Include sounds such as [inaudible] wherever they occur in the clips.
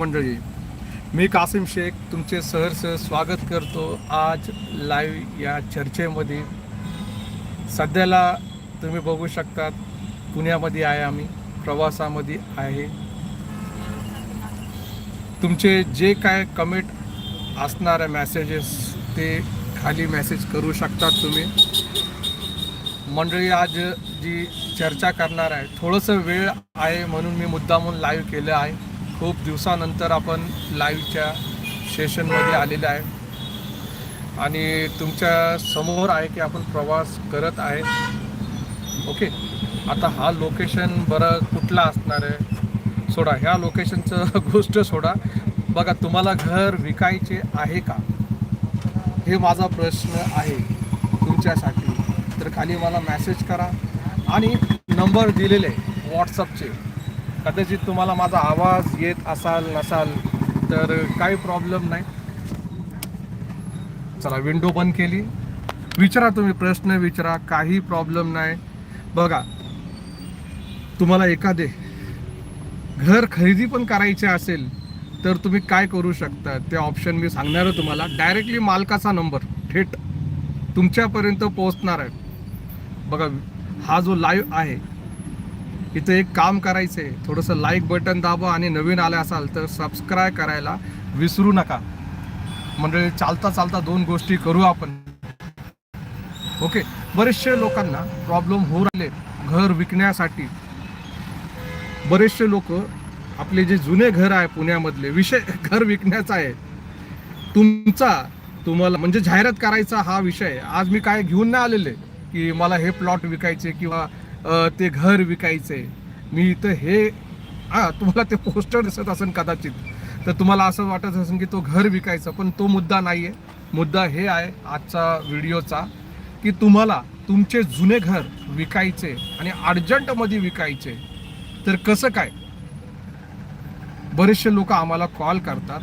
मंडळी मी कासिम शेख तुमचे सहर्ष स्वागत करतो. आज लाईव्ह या चर्चेमध्ये. सध्याला तुम्ही बघू शकतात पुण्यामध्ये आहे आम्ही प्रवासामध्ये आहे. तुमचे जे काय कमेंट असणारे मॅसेजेस ते खाली मेसेज करू शकतात तुम्ही. मंडळी आज जी चर्चा करणार आहे थोडंसं वेळ आहे म्हणून मी मुद्दामून लाईव्ह केलं आहे. खूप दिवसानंतर आपण लाईव्हच्या सेशनमध्ये आलेलं आहे. आणि तुमच्यासमोर आहे की आपण प्रवास करत आहे. ओके? आता हा लोकेशन बरं कुठला असणार आहे? सोडा ह्या लोकेशनचं [laughs] गोष्ट सोडा. बघा तुम्हाला घर विकायचे आहे का? हे माझा प्रश्न आहे तुमच्यासाठी. तर खाली मला मॅसेज करा. आणि नंबर दिलेले व्हॉट्सअपचे कदाचित तुम्हाला माझा आवाज येत असाल नसाल तर काही प्रॉब्लेम नाही. चला विंडो बंद केली. विचारा तुम्ही प्रश्न विचारा काही प्रॉब्लेम नाही. बघा तुम्हाला एखादे घर खरेदी पण करायचे असेल तर तुम्ही काय करू शकता? ते ऑप्शन मी सांगणार आहे तुम्हाला. डायरेक्टली मालकाचा नंबर थेट तुमच्यापर्यंत पोहोचणार आहे. बघा हा जो लाईव्ह आहे इथं एक काम करायचं आहे थोडंसं लाईक बटन दाबा आणि नवीन आले असाल तर सबस्क्राईब करायला विसरू नका. म्हणजे चालता चालता दोन गोष्टी करू आपण. ओके बरेचसे लोकांना प्रॉब्लेम होऊ राहिले घर विकण्यासाठी. बरेचसे लोक आपले जे जुने घर आहे पुण्यामधले विषय [laughs] घर विकण्याचा आहे. तुमचा तुम्हाला म्हणजे जाहिरात करायचा हा विषय आज मी काय घेऊन नाही आलेले की मला हे प्लॉट विकायचे किंवा ते घर विकायचे. मी इथं हे हां तुम्हाला ते पोस्टर दिसत असेल कदाचित तर तुम्हाला असं वाटत असेल की तो घर विकायचा पण तो मुद्दा नाही आहे मुद्दा हे आहे आजचा व्हिडिओचा की तुम्हाला तुमचे जुने घर विकायचे आणि अर्जंटमध्ये विकायचे. तर कसं काय? बरेचसे लोक आम्हाला कॉल करतात.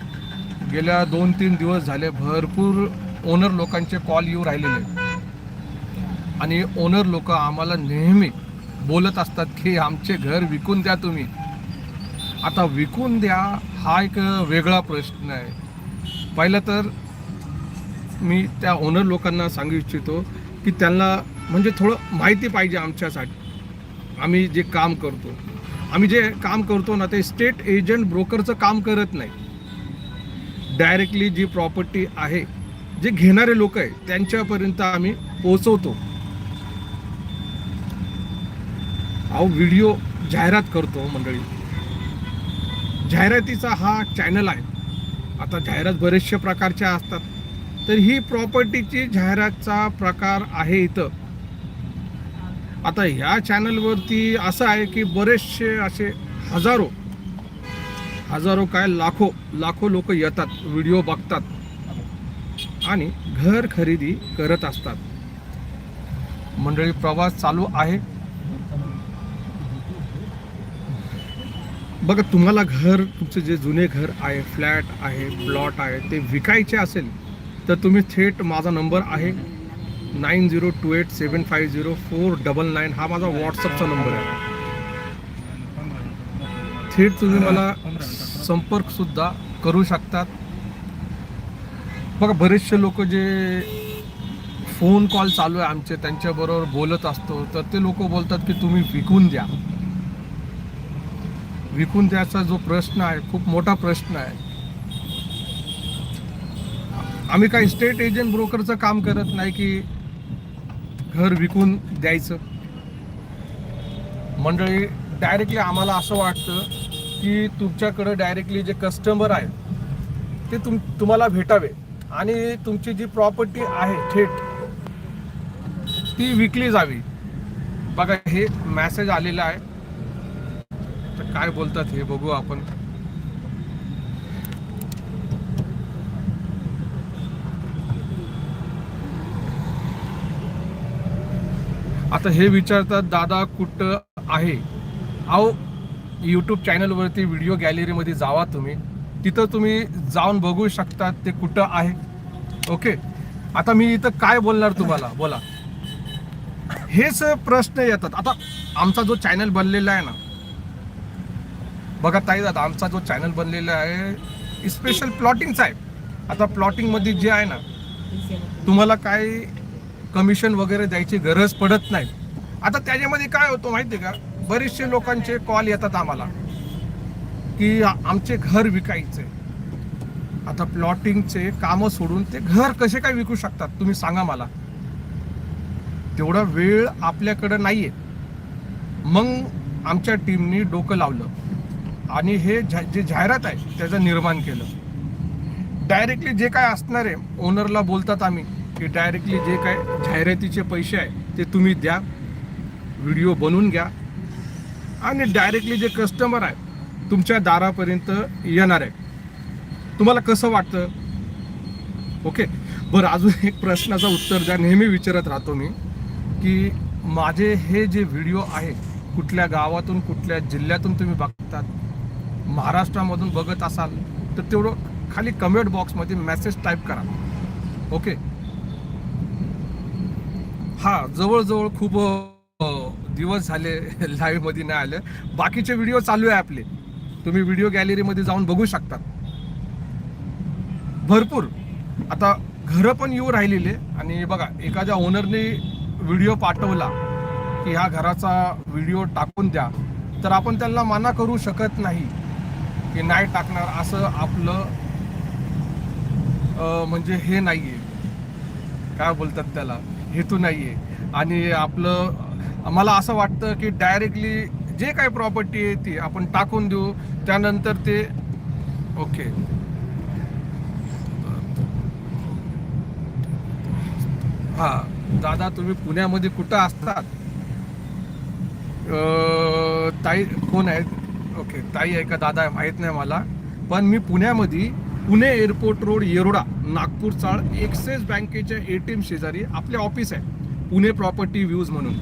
गेल्या दोन तीन दिवस झाले भरपूर ओनर लोकांचे कॉल येऊ राहिलेले. आणि ओनर लोक आम्हाला नेहमी बोलत असतात की आमचे घर विकून द्या तुम्ही. आता विकून द्या हा एक वेगळा प्रश्न आहे. पहिलं तर मी त्या ओनर लोकांना सांगू इच्छितो की त्यांना म्हणजे थोडं माहिती पाहिजे आमच्यासाठी. आम्ही जे काम करतो. आम्ही जे काम करतो ना ते स्टेट एजंट ब्रोकरचं काम करत नाही. डायरेक्टली जी प्रॉपर्टी आहे जे घेणारे लोक आहे त्यांच्यापर्यंत आम्ही पोचवतो अहो व्हिडिओ जाहिरात करतो हो मंडळी. जाहिरातीचा हा चॅनल आहे. आता जाहिरात बरेचशे प्रकारच्या असतात. तर ही प्रॉपर्टीची जाहिरातचा प्रकार आहे इथं. आता ह्या चॅनलवरती असं आहे की बरेचसे असे हजारो हजारो काय लाखो लाखो लोक येतात व्हिडिओ बघतात. आणि घर खरेदी करत असतात. मंडळी प्रवास चालू आहे. बघा तुम्हाला घर तुमचं जे जुने घर आहे फ्लॅट आहे प्लॉट आहे ते विकायचे असेल तर तुम्ही थेट माझा नंबर आहे nine zero two eight seven five zero four double nine. हा माझा व्हॉट्सअपचा नंबर आहे. थेट तुम्ही मला संपर्कसुद्धा करू शकतात. बघा बरेचसे लोक जे फोन कॉल चालू आहे आमचे त्यांच्याबरोबर बोलत असतो तर ते लोक बोलतात की तुम्ही विकून द्या. विकून द्यायचा जो प्रश्न आहे खूप मोठा प्रश्न आहे. आम्ही काही स्टेट एजंट ब्रोकरचं काम करत नाही की घर विकून द्यायचं. मंडळी डायरेक्टली आम्हाला असं वाटतं की तुमच्याकडं डायरेक्टली जे कस्टमर आहेत ते तुम तुम्हाला भेटावे. आणि तुमची जी प्रॉपर्टी आहे थेट ती विकली जावी. बघा हे मॅसेज आलेला आहे. काय बोलतात हे बघू आपण. आता हे विचारतात दादा कुठं आहे? अहो यूट्यूब चॅनलवरती व्हिडिओ गॅलरीमध्ये जावा तुम्ही. तिथं तुम्ही जाऊन बघू शकता ते कुठं आहे. ओके आता मी इथं काय बोलणार तुम्हाला? बोला. हेच प्रश्न येतात. आता आमचा जो चॅनल बनलेला आहे ना बघा ताई दादा आमचा जो चॅनल बनलेला आहे स्पेशल प्लॉटिंगचा आहे. आता प्लॉटिंगमध्ये जे आहे ना तुम्हाला काय कमिशन वगैरे द्यायची गरज पडत नाही. आता त्याच्यामध्ये काय होतं माहिती आहे का? बरेचसे लोकांचे कॉल येतात आम्हाला की आमचे घर विकायचे. आता प्लॉटिंगचे कामं सोडून ते घर कसे काय विकू शकतात तुम्ही सांगा मला. तेवढा वेळ आपल्याकडं नाहीये. मग आमच्या टीमनी डोकं लावलं. आणि हे जे जाहिरात आहे त्याचं निर्माण केलं. डायरेक्टली जे काय असणार आहे ओनरला बोलतात आम्ही की डायरेक्टली जे काय जाहिरातीचे पैसे आहे ते तुम्ही द्या व्हिडिओ बनवून घ्या. आणि डायरेक्टली जे कस्टमर आहे तुमच्या दारापर्यंत येणार आहे. तुम्हाला कसं वाटतं? ओके बरं अजून एक प्रश्नाचं उत्तर द्या. नेहमी विचारत राहतो मी की माझे हे जे व्हिडिओ आहे कुठल्या गावातून कुठल्या जिल्ह्यातून तुम्ही बघतात? महाराष्ट्रामधून बघत असाल तर तेवढं खाली कमेंट बॉक्समध्ये मेसेज टाईप करा. ओके हा जवळजवळ खूप दिवस झाले [laughs] लाईव्हमध्ये नाही आले. बाकीचे व्हिडिओ चालू आहे आपले. तुम्ही व्हिडिओ गॅलरीमध्ये जाऊन बघू शकता. भरपूर. आता घरं पण येऊ राहिलेले. आणि बघा एखाद्या ओनरने व्हिडिओ पाठवला की ह्या घराचा व्हिडिओ टाकून द्या तर आपण त्यांना मना करू शकत नाही. की नाही टाकणार असं आपलं म्हणजे हे नाहीये. काय बोलतात त्याला? हेतू नाहीये. आणि आपलं मला असं वाटतं की डायरेक्टली जे काही प्रॉपर्टी आहे ती आपण टाकून देऊ. त्यानंतर ते ओके. हा दादा तुम्ही पुण्यामध्ये कुठं असतात? ताई कोण आहेत? ओके ताई आहे का दादा आहे माहीत नाही मला पण मी पुण्यामध्ये Pune airport road Yerwada Nagpur Chawl Axis बँकेच्या ए टी एम शेजारी आपले ऑफिस आहे पुणे प्रॉपर्टी व्ह्यूज म्हणून.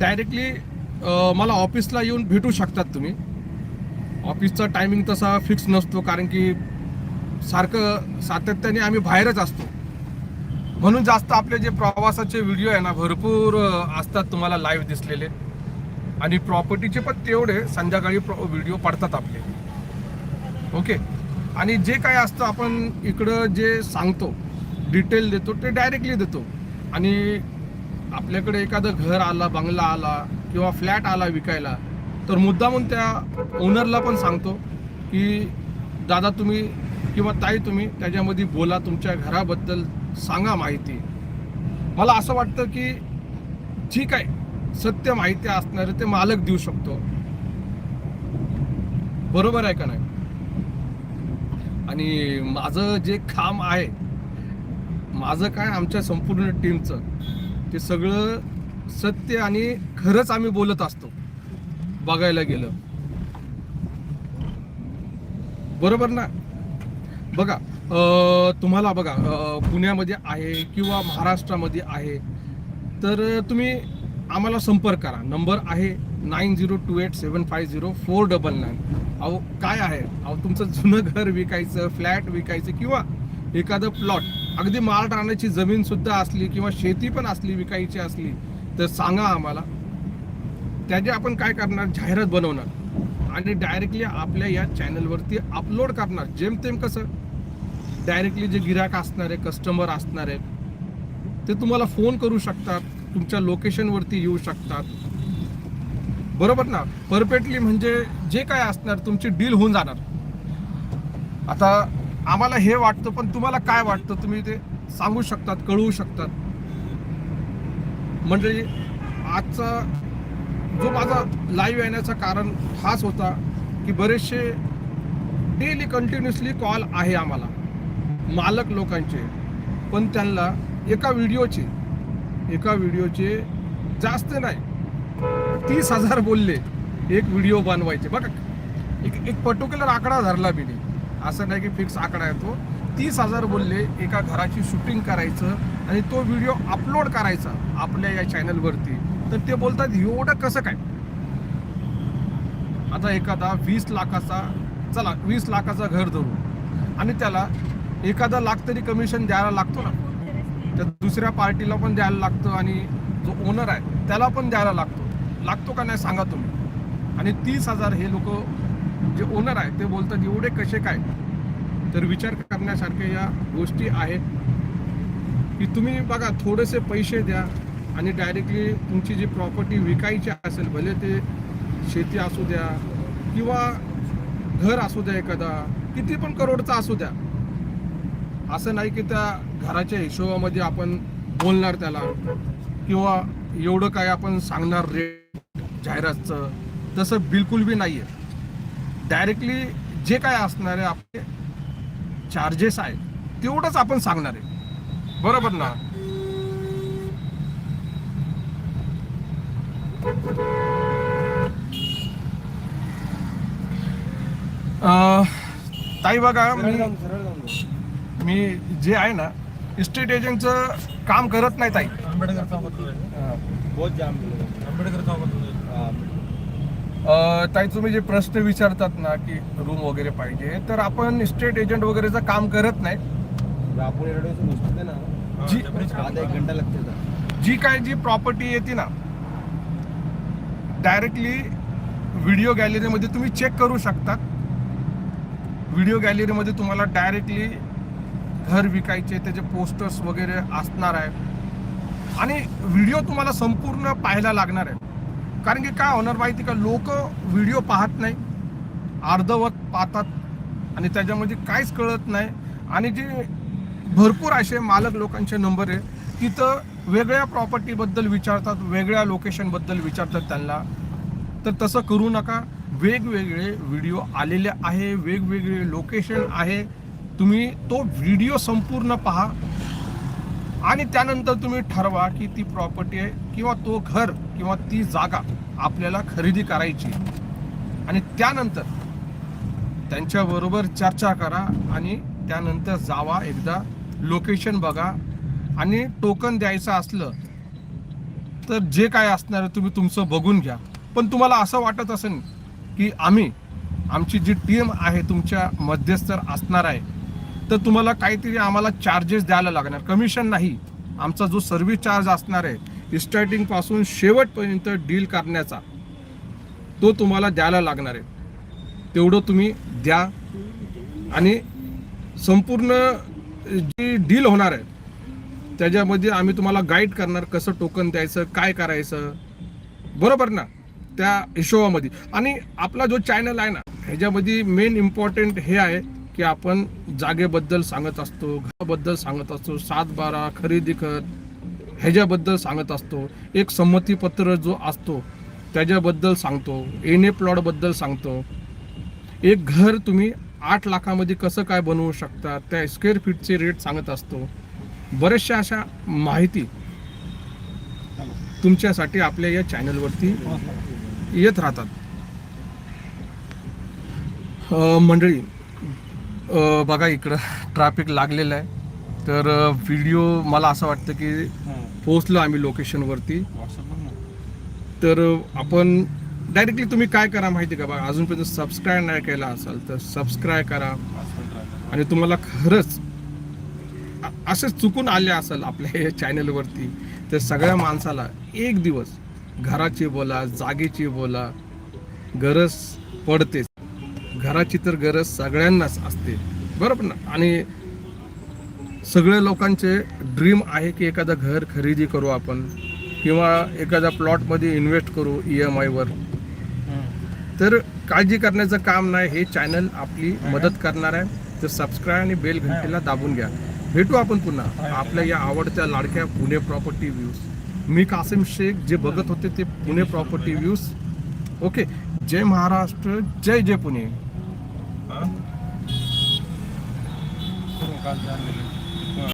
डायरेक्टली मला ऑफिसला येऊन भेटू शकतात तुम्ही. ऑफिसचा टायमिंग तसा फिक्स नसतो कारण की सारखं सातत्याने आम्ही बाहेरच असतो. म्हणून जास्त आपले जे प्रवासाचे व्हिडिओ आहे ना भरपूर असतात तुम्हाला लाईव्ह दिसलेले. आणि प्रॉपर्टीचे पण तेवढे संध्याकाळी व्हिडिओ पडतात आपले. ओके आणि जे काय असतं आपण इकडं जे सांगतो डिटेल देतो ते डायरेक्टली देतो. आणि आपल्याकडे एखादं घर आला बंगला आला किंवा फ्लॅट आला विकायला तर मुद्दामून त्या ओनरला पण सांगतो की दादा तुम्ही किंवा ताई तुम्ही त्याच्यामध्ये बोला तुमच्या घराबद्दल सांगा माहिती. मला असं वाटतं की ठीक आहे सत्य माहिती असणारे ते मालक देऊ शकतो. बरोबर आहे का नाही? आणि माझं जे काम आहे माझं काय आमच्या संपूर्ण टीमचं ते सगळं सत्य आणि खरंच आम्ही बोलत असतो बघायला गेलं. बरोबर ना? बघा तुम्हाला बघा पुण्यामध्ये आहे किंवा महाराष्ट्रामध्ये आहे तर तुम्ही आम्हाला संपर्क करा. नंबर आहे nine zero two eight seven five zero four double nine. अहो काय आहे? अहो तुमचं जुनं घर विकायचं फ्लॅट विकायचं किंवा एखादं प्लॉट. अगदी माल राहण्याची जमीन सुद्धा असली किंवा शेती पण असली विकायची असली तर सांगा आम्हाला. त्याचे आपण काय करणार? जाहिरात बनवणार. आणि डायरेक्टली आपल्या या चॅनलवरती अपलोड करणार. जेमतेम कसं? डायरेक्टली जे गिराक असणारे कस्टमर असणारे ते तुम्हाला फोन करू शकतात. तुमच्या लोकेशनवरती येऊ शकतात. बरोबर ना? परफेक्टली म्हणजे जे काय असणार तुमची डील होऊन जाणार. आता आम्हाला हे वाटतं पण तुम्हाला काय वाटतं तुम्ही ते सांगू शकतात कळवू शकतात. म्हणजे आजचा जो माझा लाईव्ह येण्याचं कारण हाच होता की बरेचसे डेली कंटिन्युअसली कॉल आहे आम्हाला. मालक लोकांचे. पण त्यांना एका व्हिडिओचे एका व्हिडिओचे जास्त नाही. तीस हजार बोलले एक व्हिडिओ बनवायचे. बघा एक एक पर्टिक्युलर आकडा धरला मी असं नाही की फिक्स आकडा येतो तीस हजार बोलले एका घराची शूटिंग करायचं आणि तो व्हिडिओ अपलोड करायचा आपल्या या चॅनलवरती तर ते बोलतात एवढं कसं काय? आता एखादा वीस लाखाचा चला वीस लाखाचा घर धरू. आणि त्याला एखादा लाख तरी कमिशन द्यायला लागतो ना. त्या दुसऱ्या पार्टीला पण द्यायला लागतं आणि जो ओनर आहे त्याला पण द्यायला लागतो. लागतो का नाही सांगा तुम्ही. आणि तीस हजार हे लोक जे ओनर आहे ते बोलतात एवढे कसे काय? तर विचार करण्यासारख्या या गोष्टी आहेत. की तुम्ही बघा थोडेसे पैसे द्या आणि डायरेक्टली तुमची जी प्रॉपर्टी विकायची असेल भले ते शेती असू द्या किंवा घर असू द्या एखादा किती पण करोडचा असू द्या असं नाही की त्या घराच्या हिशोबामध्ये आपण बोलणार त्याला किंवा एवढं काय आपण सांगणार रेट जाहिरातचं तसं बिलकुल बी नाही आहे डायरेक्टली जे काय असणार आहे आपले चार्जेस आहे तेवढंच आपण सांगणार आहे. बरोबर ना? ताई बघा मी मी जे आहे ना इस्टेट एजंटचं काम करत नाही ताई. आंबेडकर बहुत जाम आंबेडकर अं, ताई तुम्ही जे प्रश्न विचारतात ना की रूम वगैरे पाहिजे तर आपण इस्टेट एजंट वगैरेचं काम करत नाही. ना. जी आधा एक घंटा लगता था जी काय जी प्रॉपर्टी येते ना डायरेक्टली व्हिडिओ गॅलरीमध्ये तुम्ही चेक करू शकतात. व्हिडिओ गॅलरीमध्ये तुम्हाला डायरेक्टली घर विकायचे त्याचे पोस्टर्स वगैरे असणार आहे आणि व्हिडिओ तुम्हाला संपूर्ण पाहायला लागणार आहे कारण की काय होणार माहिती का? लोक व्हिडिओ पाहत नाही अर्धवत पाहतात आणि त्याच्यामध्ये काहीच कळत नाही. आणि जे भरपूर असे मालक लोकांचे नंबर आहे तिथं वेगळ्या प्रॉपर्टीबद्दल विचारतात वेगळ्या लोकेशनबद्दल विचारतात त्यांना. तर तसं करू नका. वेगवेगळे व्हिडिओ आलेले आहे वेगवेगळे लोकेशन आहे. तुम्ही तो व्हिडिओ संपूर्ण पहा. आणि त्यानंतर तुम्ही ठरवा की ती प्रॉपर्टी आहे किंवा तो घर किंवा ती जागा आपल्याला खरेदी करायची आणि त्यानंतर त्यांच्याबरोबर चर्चा करा आणि त्यानंतर जावा एकदा. लोकेशन बघा. आणि टोकन द्यायचं असलं तर जे काय असणार तुम्ही तुमचं बघून घ्या. पण तुम्हाला असं वाटत असेल की आम्ही आमची जी टीम आहे तुमच्या मध्यस्तर असणार आहे तर तुम्हाला काहीतरी आम्हाला चार्जेस द्यायला लागणार. कमिशन नाही. आमचा जो सर्व्हिस चार्ज असणार आहे स्टार्टिंगपासून शेवटपर्यंत डील करण्याचा तो तुम्हाला द्यायला लागणार आहे. तेवढं तुम्ही द्या. आणि संपूर्ण जी डील होणार आहे त्याच्यामध्ये आम्ही तुम्हाला गाईड करणार कसं टोकन द्यायचं काय करायचं. बरोबर ना? त्या हिशोबामध्ये. आणि आपला जो चॅनल आहे ना ह्याच्यामध्ये मेन इम्पॉर्टंट हे आहे की आपण जागेबद्दल सांगत असतो घराबद्दल सांगत असतो सात बारा खरेदी कर ह्याच्याबद्दल सांगत असतो. एक संमतीपत्र जो असतो त्याच्याबद्दल सांगतो. एन ए प्लॉटबद्दल सांगतो. एक घर तुम्ही आठ लाखामध्ये कसं काय बनवू शकता त्या स्क्वेअर फीटचे रेट सांगत असतो. बऱ्याचशा अशा माहिती तुमच्यासाठी आपल्या या चॅनलवरती येत राहतात. मंडळी बघा इकडं ट्रॅफिक लागलेलं आहे. तर व्हिडिओ मला असं वाटतं की पोहोचलो आम्ही लोकेशनवरती तर आपण डायरेक्टली तुम्ही काय करा माहिती का? बघा अजूनपर्यंत सबस्क्राईब नाही केला असाल तर सबस्क्राईब करा. आणि तुम्हाला खरंच असंच चुकून आले असेल आपल्या [laughs] या चॅनलवरती तर सगळ्या माणसाला एक दिवस घराची बोला जागेची बोला गरज पडतेच. घराची तर गरज सगळ्यांनाच असते. बरोबर ना? आणि सगळ्या लोकांचे ड्रीम आहे की एखादं घर खरेदी करू आपण किंवा एखाद्या प्लॉटमध्ये इन्व्हेस्ट करू ई एम आयवर तर काळजी करण्याचं काम नाही हे चॅनल आपली मदत करणार आहे. तर सबस्क्राईब आणि बेल घंटेला दाबून घ्या. भेटू आपण पुन्हा आपल्या या आवडत्या लाडक्या पुणे प्रॉपर्टी व्ह्यूज मी कासिम शेख जे बघत होते ते पुणे प्रॉपर्टी व्ह्यूज ओके जय महाराष्ट्र जय जय पुणे. काल जाणलेलं